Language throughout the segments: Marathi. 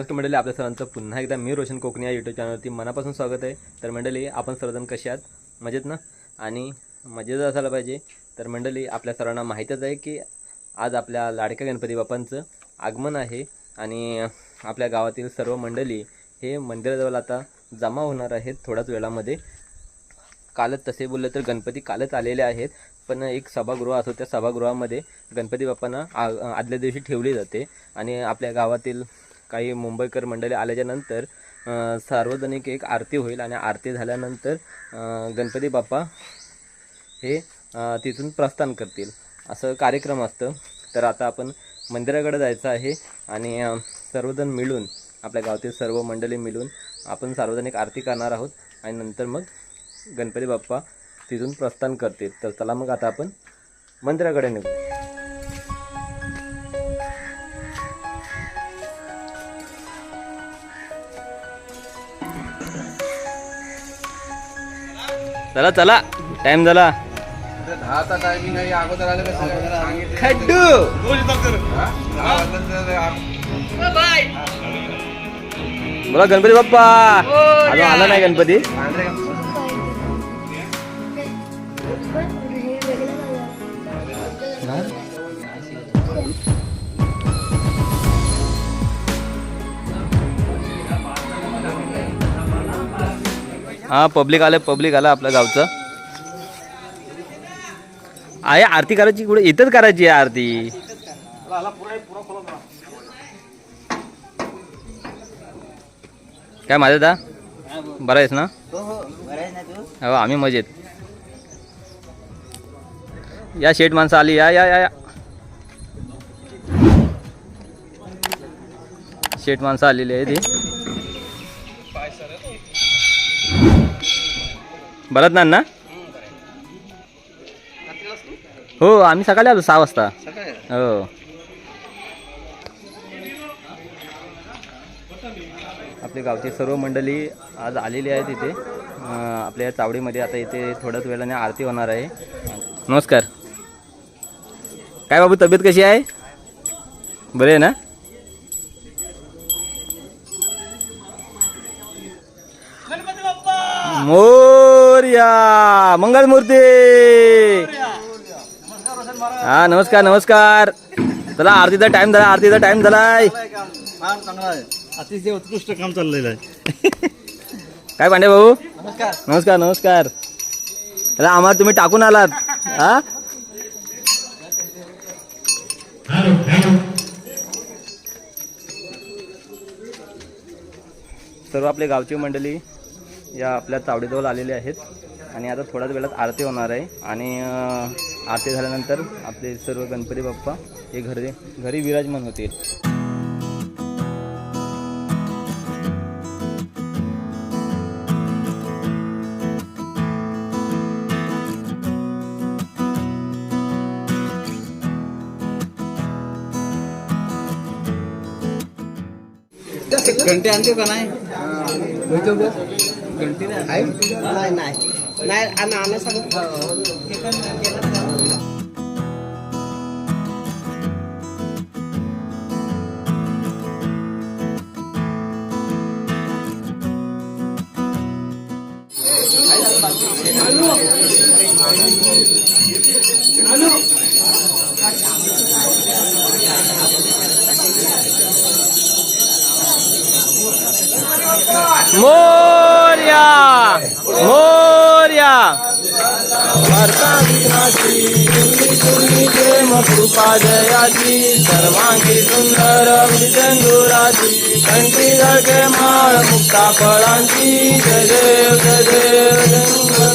नमस्कार मंडळी आपल्या सर्वांचं पुन्हा एकदा मी रोशन कोकणी या यूट्यूब चॅनलवरती मनापासून स्वागत आहे. तर मंडळी आपण सर्वजण कसे आहात? मजेत ना? आणि मजेत असायला पाहिजे. तर मंडळी आपल्या सर्वांना माहीतच आहे की आज आपल्या लाडक्या गणपती बाप्पांचं आगमन आहे. आणि आपल्या गावातील सर्व मंडळी हे मंदिराजवळ आता जमा होणार आहेत थोड्याच वेळामध्ये. कालच तसे बोललं तर गणपती कालच आलेले आहेत. पण एक सभागृह असो त्या सभागृहामध्ये गणपती बाप्पांना आ आदल्या दिवशी ठेवली जाते. आणि आपल्या गावातील काही मुंबईकर मंडळी आल्याच्यानंतर सार्वजनिक एक आरती होईल आणि आरती झाल्यानंतर गणपती बाप्पा हे तिथून प्रस्थान करतील. असं कार्यक्रम असतं. तर आता आपण मंदिराकडे जायचं आहे आणि सर्वजण मिळून आपल्या गावातील सर्व मंडळी मिळून आपण सार्वजनिक आरती करणार आहोत आणि नंतर मग गणपती बाप्पा तिथून प्रस्थान करतील. तर चला मग आता आपण मंदिराकडे निघू. चला चला. टाइम झाला. दहाचा टायमिंग आहे अगोदर आलं कसं खड्डू! बोला गणपती बाप्पा. अजून आला नाही गणपती? हा पब्लिक आलं पब्लिक आलं आपल्या गावचं. आहे आरती करायची कुठे? इथंच करायची आहे आरती. काय माझं दा? बरं आहेस ना? हो आम्ही मजेत. या शेठ माणसं आली या या या या. शेठ माणसं आलेली आहे ती बरं ना ना हो आम्ही सकाळी आलो सहा वाजता. हो. आपली गावची सर्व मंडळी आज आलेली आहे तिथे अं, आपल्या या चावडीमध्ये आता इथे थोड्याच वेळाने आरती होणार आहे. नमस्कार. काय बाबू तब्येत कशी आहे? बरे आहे ना? मोर्या मंगलमूर्ती. हा नमस्कार नमस्कार. चला आरतीचा टाइम झाला आरतीचा टाइम झालाय. अतिशय उत्कृष्ट काम चाललेलं आहे. काय पांडे भाऊ? नमस्कार. नमस्कार नमस्कार. चला आम्हाला तुम्ही टाकून आलात. हा? सर्व आपले गावची मंडळी या आपल्या चावडीजवळ आलेले आहेत. आणि आता थोड्याच वेळात आरती होणार आहे. आणि आरती झाल्यानंतर आपले सर्व गणपती बाप्पा हे घरी घरी विराजमान होतील. घंटे आणते का नाही? नाही नाही. नाही आणि आणा सांग भारताची विघ्नाची, तुम्ही तुम्ही प्रेम कृपा जयाची सर्वांगी सुंदर विजंगुराची कंठी धडके माळ मुक्ता फळांची जय देव जय देव जय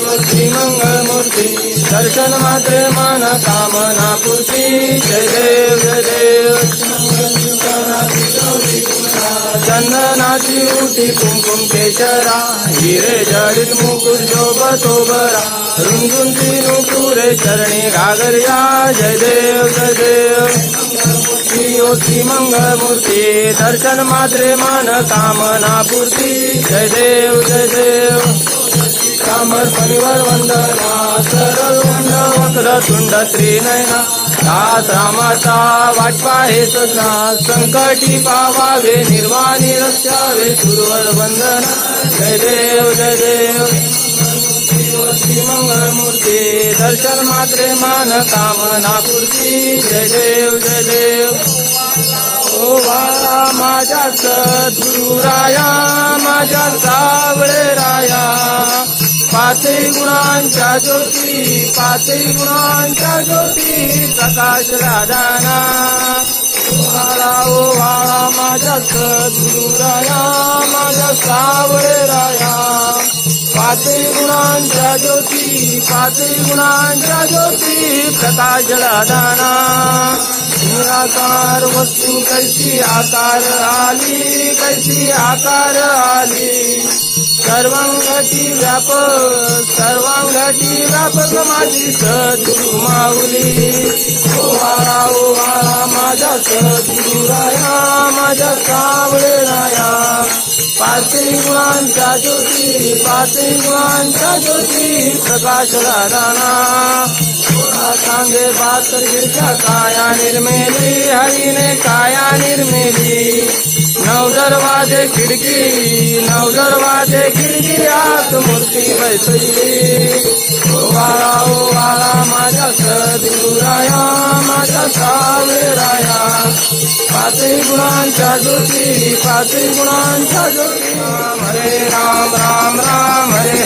मूर्ती मंगळमूर्ती दर्शन मात्र मन कामना पूर्ती जय देव जय देव चंदनाची उठी कुंकुम केशरा हिरे जडित मुकुट शोभतो रुंगुन रुंजुंची पुरे चरणी घागर्या जय देव जय देव. होती मंगळ मूर्ती दर्शन मात्रे मन कामना पूर्ती जय देव जय देव. समर्पणीवर वंदना सरळ वंद वक्र तुंड त्रिनयना. दास रामाचा वाटपा हे सजना संकटी पावावे निर्वाणी रक्षावे सुरवर वंदना. जय देव जय देव. मंगळ मूर्ती दर्शन मात्रे मान कामना पूर्ती जय देव जय देव. ओ वारा माझ्या सद्गुराया माझ्या सावळे राया पाचही गुणांच्या ज्योती पाचही गुणांच्या ज्योती प्रकाश राधाना. वाळा ओ वाळा माझ्या सद्गुराया माझ्या सावळे राया पाचही गुणांच्या ज्योती पाचही गुणांच्या ज्योती प्रकाश राधाना निराकार वस्तू कैसी आकार आली कैसी आकार आली. सर्वांगाची व्यापक सर्वांगाची व्यापक माझी सद्गुरु माऊली ओ वाळा माझ्या सद्गुरु राया माझ्या सावळे राया. पाचही गुणांचा ज्योती पाचही गुणांचा ज्योती प्रकाश राणा सांगे बात काया निर्मेली हरीने काया निर्मेली. नव दरवाजे खिडकी नव दरवाजे खिडकी आत मूर्ती बैसली ओ वारा ओ वारा माझ्या सद्गुराया माझ्या सावळे राया पाचही गुणांच्या ज्योती पाचही गुणांच्या ज्योती. राम हरे राम राम राम हरे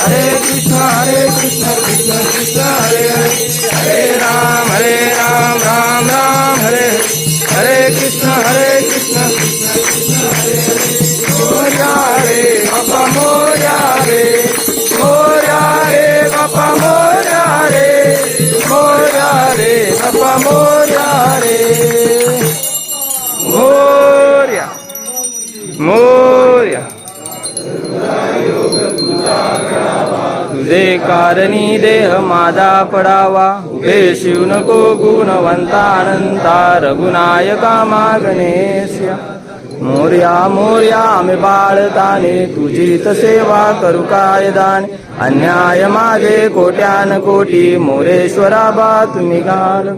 हरे. कृष्ण हरे कृष्ण कृष्ण कृष्ण हरे हरे. हरे राम हरे राम राम राम हरे. हरे कृष्ण हरे रे मोर्या रे मोर्या मोर्या तुझे कारणी देह माझा पडावा उभे शिव नको गुणवंता अनंता रघुनायका मागणेश्या मोर्या मोर्या आम्ही बाळताने तुझीच सेवा करू काय दान अन्याय माझे कोट्यान कोटी. मोरेश्वरा बा तुम्ही गाल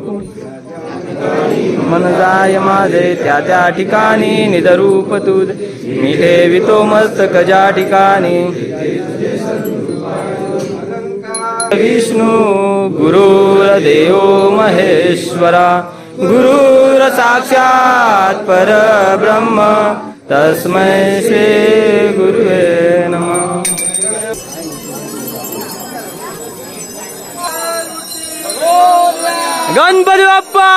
मन जाय माझे त्या त्या ठिकाणी. निदरूप तुझ. मी देवितो मस्तक ज्या ठिकाणी. विष्णू गुरुर्देव महेश्वरा. गुरुर साक्षात परब्रह्म तस्मै श्री गुरुवे नमः। गणपती बाप्पा!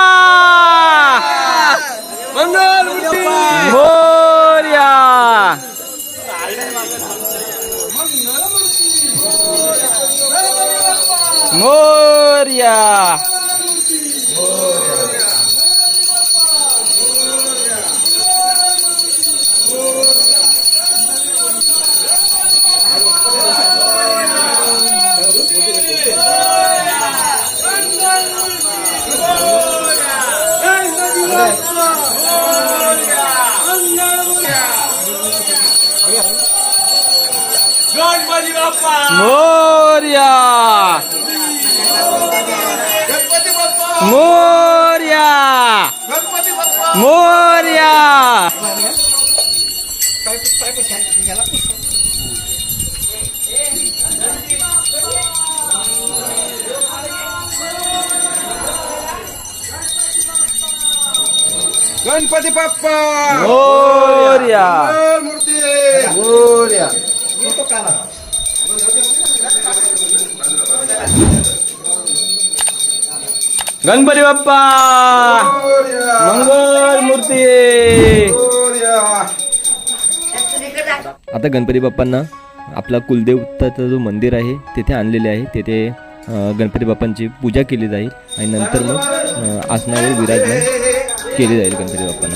मोर्या मोर्या मोर्या! मोर्या! मोर्या! गणपती बाप्पा! मोर्या! मूर्ती मोर्या! गणपती बाप्पा मंगल मूर्ती आता गणपती बाप्पांना आपला कुलदेवताचं जो मंदिर आहे तिथे आणलेले आहे. तिथे गणपती बाप्पांची पूजा केली जाईल आणि नंतर मग आसनावर विराजमान केली जाईल गणपती बाप्पांना.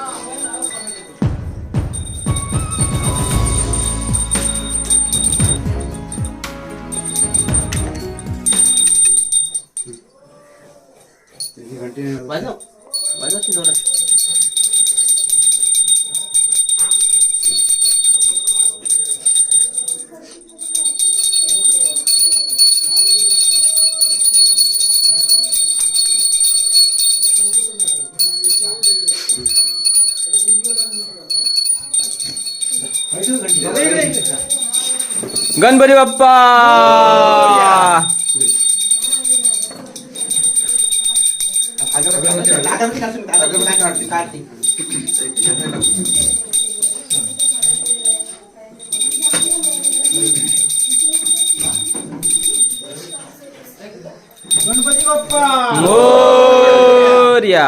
गणपती बाप्पा! मोर्या!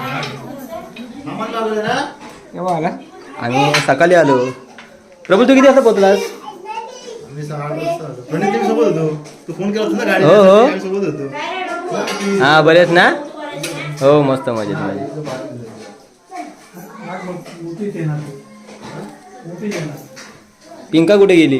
आम्ही सकाळी आलो. प्रभू तू किती वाजता पोहोचलास हो, हो. हा बरेच ना? हो मस्त मजेत मजेत. पिंका कुठे गेली?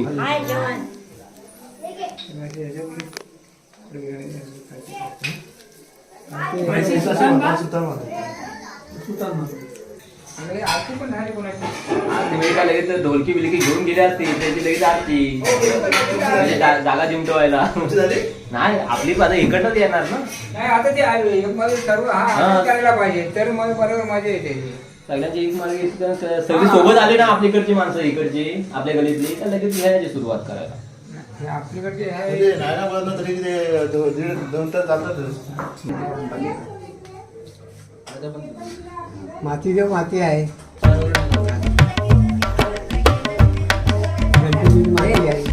ढोलकी बिलकी घेऊन गेली असती त्याची लगेच आरती. म्हणजे जा- जागा जिमटवायला नाही आपली आता इकडनंच येणार ना. नाही आता ते आले मला सर्व हा हा. करायला पाहिजे तर मला बरोबर मजा येते. सगळ्यांची एक मार्ग एक तर सगळी सोबत आली ना आपलीकडची माणसं इकडची आपल्या गलीतली तर लगेच घ्यायची सुरुवात करायला. हे आपल्याकडचे म्हणजे आहे. नाही ना बोलत ना तरी ते दो- दीड दोन तास चालतातच माती जो माती आहे. गणपतीची माती आहे.